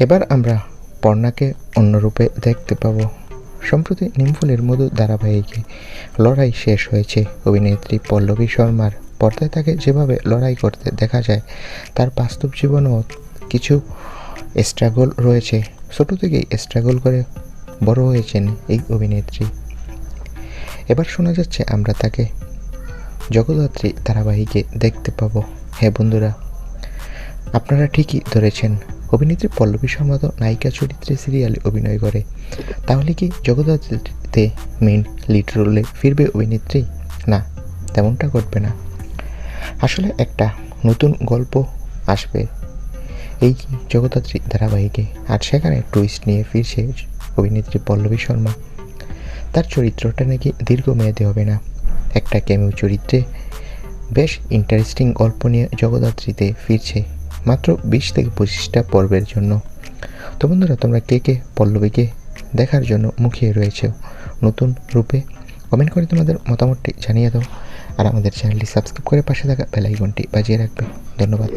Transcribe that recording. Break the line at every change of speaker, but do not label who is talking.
এবার আমরা পর্ণাকে অন্য রূপে দেখতে পাবো। সম্প্রতি নিমফুলের মধু ধারাবাহিকে লড়াই শেষ হয়েছে। অভিনেত্রী পল্লবী শর্মার পর্দায় তাকে যেভাবে লড়াই করতে দেখা যায়, তার বাস্তব জীবনেও কিছু স্ট্রাগল রয়েছে। ছোট থেকেই স্ট্রাগল করে বড় হয়েছেন এই অভিনেত্রী। এবার শোনা যাচ্ছে আমরা তাকে জগদ্ধাত্রী ধারাবাহিকে দেখতে পাবো। হ্যাঁ বন্ধুরা, আপনারা ঠিকই ধরেছেন অভিনেত্রী পল্লবী শর্মা তো নায়িকা চরিত্রে সিরিয়ালে অভিনয় করে। তাহলে কি জগদ্ধাত্রীতে মেইন লিড রোলে ফিরবে অভিনেত্রী? না, তেমনটা ঘটবে না। আসলে একটা নতুন গল্প আসবে। এই জগদ্ধাত্রী ধারাবাহিকে আর সেখানে টুইস্ট নিয়ে ফিরছে অভিনেত্রী পল্লবী শর্মা। তার চরিত্রটা নাকি দীর্ঘমেয়াদী হবে না। একটা ক্যামিও চরিত্রে বেশ ইন্টারেস্টিং গল্প নিয়ে জগদ্ধাত্রীতে ফিরছে মাত্র বিশ থেকে পঁচিশটা পর্বের জন্য। তো বন্ধুরা, তোমরা কে কে পল্লবীকে দেখার জন্য মুখিয়ে রয়েছে নতুন রূপে কমেন্ট করে তোমাদের মতামতটি জানিয়ে দাও। আর আমাদের চ্যানেলটি সাবস্ক্রাইব করে পাশে থাকা বেলাইকনটি বাজিয়ে রাখবে। ধন্যবাদ।